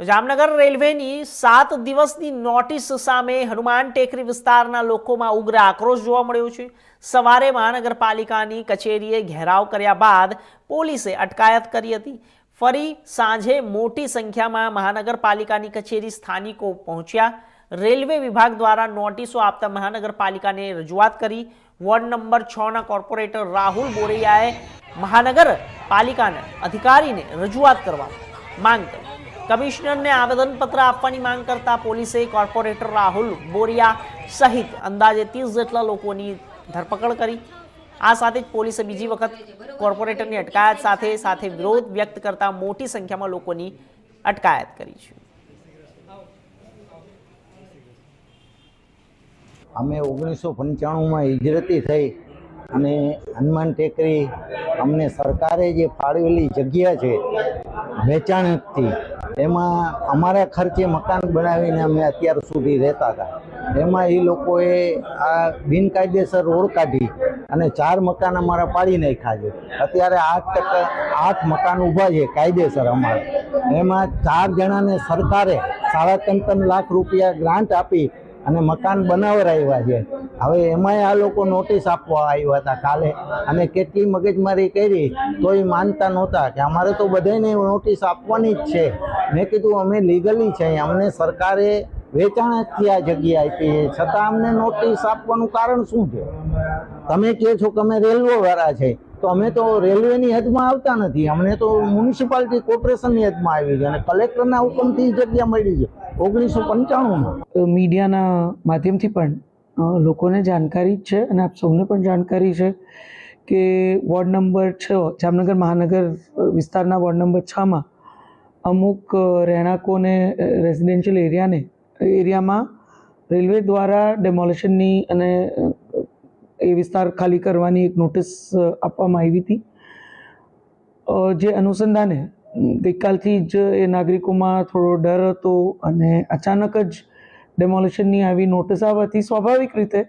તો જામનગર રેલવેની સાત દિવસની નોટિસ સામે હનુમાન ટેકરી વિસ્તારના લોકોમાં ઉગ્ર આક્રોશ જોવા મળ્યો છે. સવારે મહાનગરપાલિકાની કચેરીએ ઘેરાવ કર્યા બાદ પોલીસે અટકાયત કરી હતી. ફરી સાંજે મોટી સંખ્યામાં મહાનગરપાલિકાની કચેરી સ્થાનિકો પહોંચ્યા. રેલવે વિભાગ દ્વારા નોટિસો આપતા મહાનગરપાલિકાને રજૂઆત કરી. વોર્ડ નંબર છ ના કોર્પોરેટર રાહુલ બોરૈયાએ મહાનગરપાલિકાના અધિકારીને રજૂઆત કરવા માંગ કરી. કમિશનરને આવેદનપત્ર આપવાની માંગ કરતા પોલીસે કોર્પોરેટર રાહુલ બોરિયા સહિત અંદાજે ત્રીસ જેટલા લોકોની ધરપકડ કરી. આ સાથે જ પોલીસે બીજી વખત કોર્પોરેટરની અટકાયત સાથે સાથે વિરોધ વ્યક્ત કરતા મોટી સંખ્યામાં લોકોની અટકાયત કરી છે. અમે ઓગણીસો પંચાણુંમાં હિજરતી થઈ અને હનુમાન ટેકરી અમને સરકારે જે ફાળવેલી જગ્યા છે વેચાણથી એમાં અમારા ખર્ચે મકાન બનાવીને અમે અત્યાર સુધી રહેતા હતા. એમાં એ લોકોએ આ બિનકાયદેસર રોડ કાઢી અને ચાર મકાન અમારા પાડી નાખ્યા છે. અત્યારે આઠ ટકા, આઠ મકાન ઊભા છે કાયદેસર અમારે. એમાં ચાર જણાને સરકારે સાડા ત્રણ ત્રણ લાખ રૂપિયા ગ્રાન્ટ આપી અને મકાન બનાવરાવ્યા છે. હવે એમાંય આ લોકો નોટિસ આપવા આવ્યા હતા કાલે. અને કેટલી મગજમારી કરી તો માનતા નહોતા કે અમારે તો બધાને નોટિસ આપવાની જ છે. મેં કીધું, અમે લીગલી છે, અમને સરકારે વેચાણથી આ જગ્યા આપી છતાં અમને નોટિસ આપવાનું કારણ શું છે? તમે કહો છો કે અમે રેલવે વાળા છે. તો અમે તો રેલવેની હદમાં આવતા નથી. અમને તો મ્યુનિસિપાલિટી કોર્પોરેશનની હદમાં આવી છે અને કલેક્ટરના હુકમથી જગ્યા મળી છે. ઓગણીસો પંચાણુંમાં. તો મીડિયાના માધ્યમથી પણ લોકોને જાણકારી જ છે અને આપ સૌને પણ જાણકારી છે કે વોર્ડ નંબર છ, જામનગર મહાનગર વિસ્તારના વોર્ડ નંબર છમાં અમુક રહેણાંકોને રેઝિડેન્શિયલ એરિયાને, એરિયામાં રેલવે દ્વારા ડેમોલેશનની અને એ વિસ્તાર ખાલી કરવાની એક નોટિસ આપવામાં આવી હતી. જે અનુસંધાને ગઈકાલથી જ એ નાગરિકોમાં થોડો ડર હતો અને અચાનક જ ડેમોલિશનની આવી નોટિસ આવવાથી સ્વાભાવિક રીતે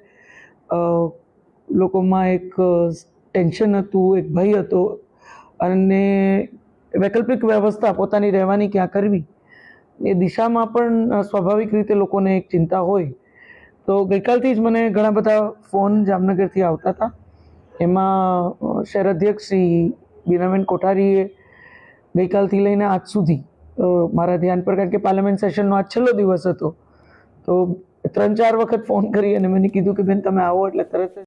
લોકોમાં એક ટેન્શન હતું, એક ભય હતો અને વૈકલ્પિક વ્યવસ્થા પોતાની રહેવાની ક્યાં કરવી? એ દિશામાં પણ સ્વાભાવિક રીતે લોકોને એક ચિંતા હોય. તો ગઈકાલથી જ મને ઘણા બધા ફોન જામનગરથી આવતા હતા. એમાં શહેર અધ્યક્ષ શ્રી બીનાબેન કોઠારીએ ગઈકાલથી લઈને આજ સુધી મારા ધ્યાન પર કારણ કે પાર્લામેન્ટ સેશનનો આજ છેલ્લો દિવસ હતો, તો ત્રણ ચાર વખત ફોન કરી અને મને કીધું કે, બેન, તમે આવો એટલે તરત